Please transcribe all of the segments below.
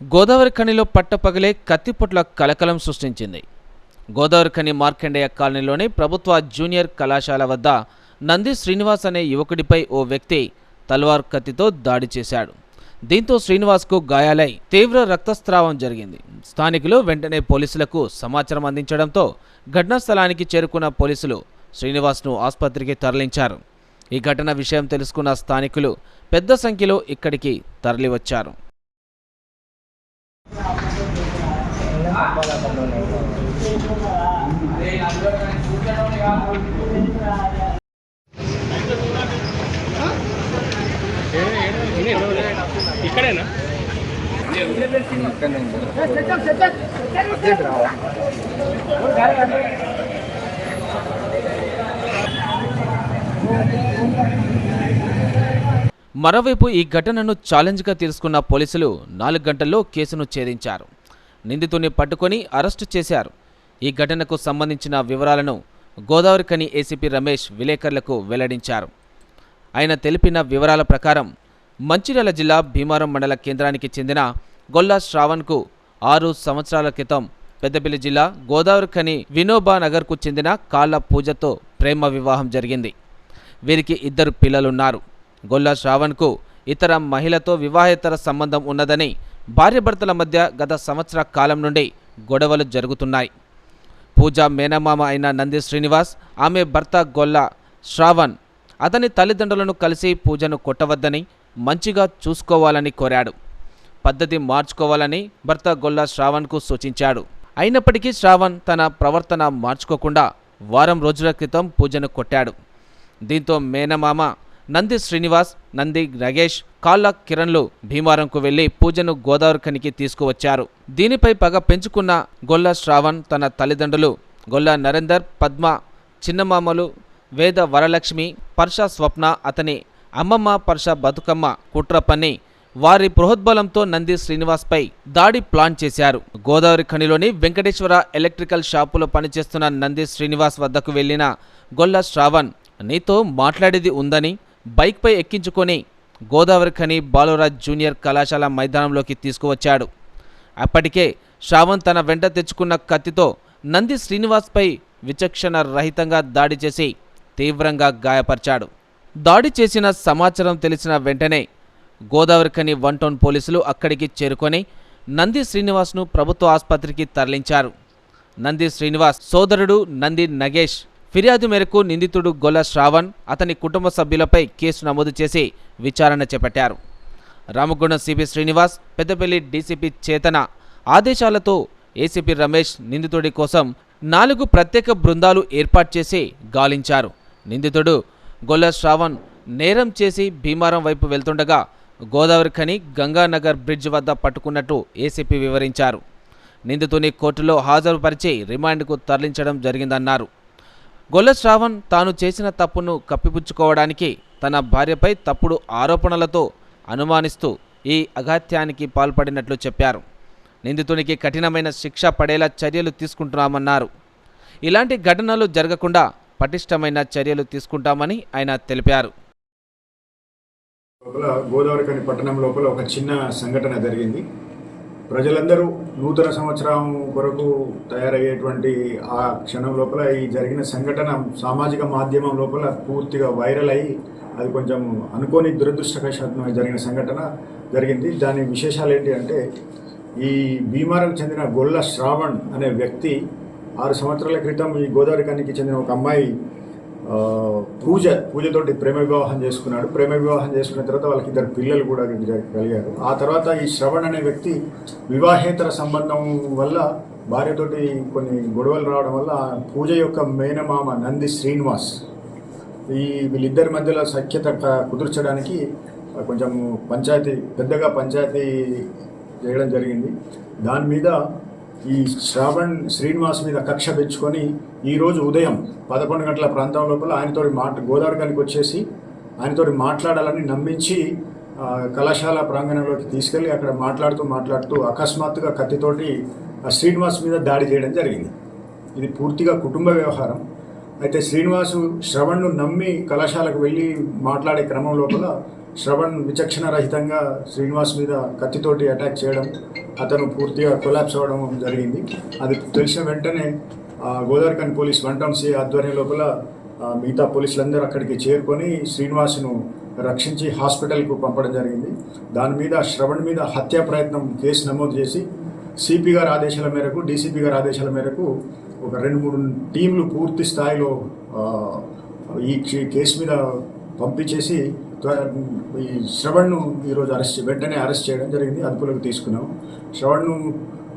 గోదావరి ఖనిలో పట్టపగలే కత్తిపొట్ల కలకలం సృష్టించింది. గోదావరి ఖని మార్కండేయ కాలనీలోని ప్రభుత్వ జూనియర్ కళాశాల వద్ద నంది శ్రీనివాస్ అనే యువకుడిపై ఓ వ్యక్తి తల్వార్ కత్తితో దాడి చేశాడు. దీంతో శ్రీనివాస్కు గాయాలై తీవ్ర రక్తస్రావం జరిగింది. స్థానికులు వెంటనే పోలీసులకు సమాచారం అందించడంతో ఘటనా స్థలానికి చేరుకున్న పోలీసులు శ్రీనివాస్ను ఆసుపత్రికి తరలించారు. ఈ ఘటన విషయం తెలుసుకున్న స్థానికులు పెద్ద సంఖ్యలో ఇక్కడికి తరలివచ్చారు. ఇక్కడేనా? మరోవైపు ఈ ఘటనను ఛాలెంజ్గా తీసుకున్న పోలీసులు నాలుగు గంటల్లో కేసును ఛేదించారు. నిందితుని పట్టుకొని అరెస్టు చేశారు. ఈ ఘటనకు సంబంధించిన వివరాలను గోదావరికని ఏసీపీ రమేష్ విలేకరులకు వెల్లడించారు. ఆయన తెలిపిన వివరాల ప్రకారం మంచిర్యాల జిల్లా భీమారం మండల కేంద్రానికి చెందిన గొల్లా శ్రావణ్కు ఆరు సంవత్సరాల క్రితం పెద్దపల్లి జిల్లా గోదావరి ఖని వినోబా నగర్కు చెందిన కాళ్ళ పూజతో ప్రేమ వివాహం జరిగింది. వీరికి ఇద్దరు పిల్లలున్నారు. గొల్లా శ్రావణ్కు ఇతర మహిళతో వివాహేతర సంబంధం ఉన్నదని భార్యభర్తల మధ్య గత సంవత్సర కాలం నుండి గొడవలు జరుగుతున్నాయి. పూజ మేనమామ అయిన నంది శ్రీనివాస్ ఆమె భర్త గొల్ల శ్రావణ్ అతని తల్లిదండ్రులను కలిసి పూజను కొట్టవద్దని మంచిగా చూసుకోవాలని కోరాడు. పద్ధతి మార్చుకోవాలని భర్త గొల్ల శ్రావణ్కు సూచించాడు. అయినప్పటికీ శ్రావణ్ తన ప్రవర్తన మార్చుకోకుండా వారం రోజుల క్రితం పూజను కొట్టాడు. దీంతో మేనమామ నంది శ్రీనివాస్ నంది నగేష్ కాళ్ళ కిరణ్లు భీమారంకు వెళ్ళి పూజను గోదావరిఖనికి తీసుకువచ్చారు. దీనిపై పగ పెంచుకున్న గొల్ల శ్రావణ్ తన తల్లిదండ్రులు గొల్ల నరేందర్ పద్మ చిన్నమామలు వేద వరలక్ష్మి పర్ష స్వప్న అతని అమ్మమ్మ పర్ష బతుకమ్మ కుట్రపని వారి బృహద్బలంతో నంది శ్రీనివాస్పై దాడి ప్లాన్ చేశారు. గోదావరి ఖనిలోని వెంకటేశ్వర ఎలక్ట్రికల్ షాపులో పనిచేస్తున్న నంది శ్రీనివాస్ వద్దకు వెళ్ళిన గొల్ల శ్రావణ్ నీతో మాట్లాడేది ఉందని బైక్పై ఎక్కించుకొని గోదావరి ఖని బాలురాజ్ జూనియర్ కళాశాల మైదానంలోకి తీసుకువచ్చాడు. అప్పటికే శ్రావణ్ తన వెంట తెచ్చుకున్న కత్తితో నంది శ్రీనివాస్పై విచక్షణ రహితంగా దాడి చేసి తీవ్రంగా గాయపరిచాడు. దాడి చేసిన సమాచారం తెలిసిన వెంటనే గోదావరికని వన్ టౌన్ పోలీసులు అక్కడికి చేరుకొని నంది శ్రీనివాస్ను ప్రభుత్వ ఆసుపత్రికి తరలించారు. నంది శ్రీనివాస్ సోదరుడు నంది నగేష్ ఫిర్యాదు మేరకు నిందితుడు గొల్ల శ్రావణ్ అతని కుటుంబ సభ్యులపై కేసు నమోదు చేసి విచారణ చేపట్టారు. రామగుండం సిపి శ్రీనివాస్ పెద్దపల్లి డీసీపీ చేతన ఆదేశాలతో ఏసీపీ రమేష్ నిందితుడి కోసం నాలుగు ప్రత్యేక బృందాలు ఏర్పాటు చేసి గాలించారు. నిందితుడు గొల్ల శ్రావణ్ నేరం చేసి భీమారం వైపు వెళ్తుండగా గోదావరి ఖని గంగానగర్ బ్రిడ్జ్ వద్ద పట్టుకున్నట్టు ఏసీపీ వివరించారు. నిందితుని కోర్టులో హాజరుపరిచి రిమాండ్కు తరలించడం జరిగిందన్నారు. గొల్ల శ్రావణ్ తాను చేసిన తప్పును కప్పిపుచ్చుకోవడానికి తన భార్యపై తప్పుడు ఆరోపణలతో అనుమానిస్తూ ఈ అఘాత్యానికి పాల్పడినట్లు చెప్పారు. నిందితునికి కఠినమైన శిక్ష పడేలా చర్యలు తీసుకుంటున్నామన్నారు. ఇలాంటి ఘటనలు జరగకుండా పటిష్టమైన చర్యలు తీసుకుంటామని ఆయన తెలిపారు. లోపల గోదావరికని పట్టణం లోపల ఒక చిన్న సంఘటన జరిగింది. ప్రజలందరూ నూతన సంవత్సరం కొరకు తయారయ్యేటువంటి ఆ క్షణం లోపల ఈ జరిగిన సంఘటన సామాజిక మాధ్యమం లోపల పూర్తిగా వైరల్ అయ్యి అది కొంచెం అనుకోని దురదృష్టవశాత్తు జరిగిన సంఘటన జరిగింది. దాని విశేషాలు ఏంటి అంటే ఈ భీమారకు చెందిన గొల్ల శ్రావణ్ అనే వ్యక్తి ఆరు సంవత్సరాల క్రితం ఈ గోదావరి కనికి చెందిన ఒక అమ్మాయి పూజ పూజతోటి ప్రేమ వివాహం చేసుకున్నాడు. ప్రేమ వివాహం చేసుకున్న తర్వాత వాళ్ళకి ఇద్దరు పిల్లలు కూడా కలిగారు. ఆ తర్వాత ఈ శ్రవణ్ అనే వ్యక్తి వివాహేతర సంబంధం వల్ల భార్యతోటి కొన్ని గొడవలు రావడం వల్ల పూజ యొక్క మేనమామ నంది శ్రీనివాస్ ఈ వీళ్ళిద్దరి మధ్యలో సఖ్యత కుదుర్చడానికి కొంచెం పంచాయతీ పెద్దగా పంచాయతీ చేయడం జరిగింది. దాని మీద ఈ శ్రావణ్ శ్రీనివాస్ మీద కక్ష పెంచుకొని ఈరోజు ఉదయం పదకొండు గంటల ప్రాంతం లోపల ఆయనతో మాట గోదావరికానికి వచ్చేసి ఆయనతో మాట్లాడాలని నమ్మించి కళాశాల ప్రాంగణంలోకి తీసుకెళ్ళి అక్కడ మాట్లాడుతూ మాట్లాడుతూ అకస్మాత్తుగా కత్తితోటి ఆ శ్రీనివాస్ మీద దాడి చేయడం జరిగింది. ఇది పూర్తిగా కుటుంబ వ్యవహారం. అయితే శ్రీనివాసు శ్రవణ్ను నమ్మి కళాశాలకు వెళ్ళి మాట్లాడే క్రమం లోపల శ్రవణ్ విచక్షణ రహితంగా శ్రీనివాస్ మీద కత్తితోటి అటాక్ చేయడం అతను పూర్తిగా కొలాప్స్ అవ్వడం జరిగింది. అది తెలిసిన వెంటనే ఆ, పోలీస్ వన్ టౌన్ ఆధ్వర్యం లోపల మిగతా పోలీసులందరూ అక్కడికి చేరుకొని శ్రీనివాస్ను రక్షించి హాస్పిటల్కు పంపడం జరిగింది. దాని మీద శ్రవణ్ మీద హత్యా ప్రయత్నం కేసు నమోదు చేసి సిపి గారి ఆదేశాల మేరకు డీసీపీ గారి ఆదేశాల మేరకు ఒక రెండు మూడు టీంలు పూర్తి స్థాయిలో ఈ కేసు మీద పంపించేసి ఈ శ్రవణ్ను ఈరోజు అరెస్ట్ వెంటనే అరెస్ట్ చేయడం జరిగింది అదుపులోకి తీసుకున్నాం. శ్రవణ్ను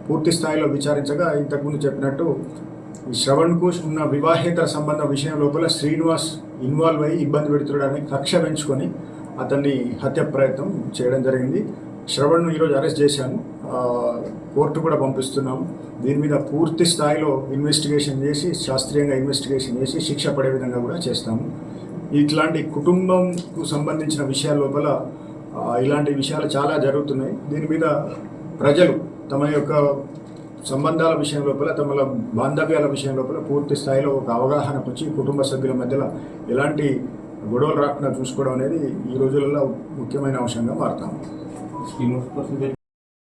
పూర్తి స్థాయిలో విచారించగా ఇంతకుముందు చెప్పినట్టు ఈ శ్రవణ్కు ఉన్న వివాహేతర సంబంధ విషయం లోపల శ్రీనివాస్ ఇన్వాల్వ్ అయ్యి ఇబ్బంది పెడుతున్నాడని కక్ష పెంచుకొని అతన్ని హత్య ప్రయత్నం చేయడం జరిగింది. శ్రవణ్ను ఈరోజు అరెస్ట్ చేశాను. కోర్టు కూడా పంపిస్తున్నాము దీని మీద పూర్తి స్థాయిలో ఇన్వెస్టిగేషన్ చేసి శాస్త్రీయంగా ఇన్వెస్టిగేషన్ చేసి శిక్ష పడే విధంగా కూడా చేస్తాము. ఇట్లాంటి కుటుంబంకు సంబంధించిన విషయాల లోపల ఇలాంటి విషయాలు చాలా జరుగుతున్నాయి. దీని మీద ప్రజలు తమ యొక్క సంబంధాల విషయం లోపల తమ బాంధవ్యాల విషయం లోపల పూర్తి స్థాయిలో ఒక అవగాహనకు వచ్చి కుటుంబ సభ్యుల మధ్యలో ఎలాంటి గొడవలు రాకుండా చూసుకోవడం అనేది ఈ రోజులలో ముఖ్యమైన అంశంగా మారుతాము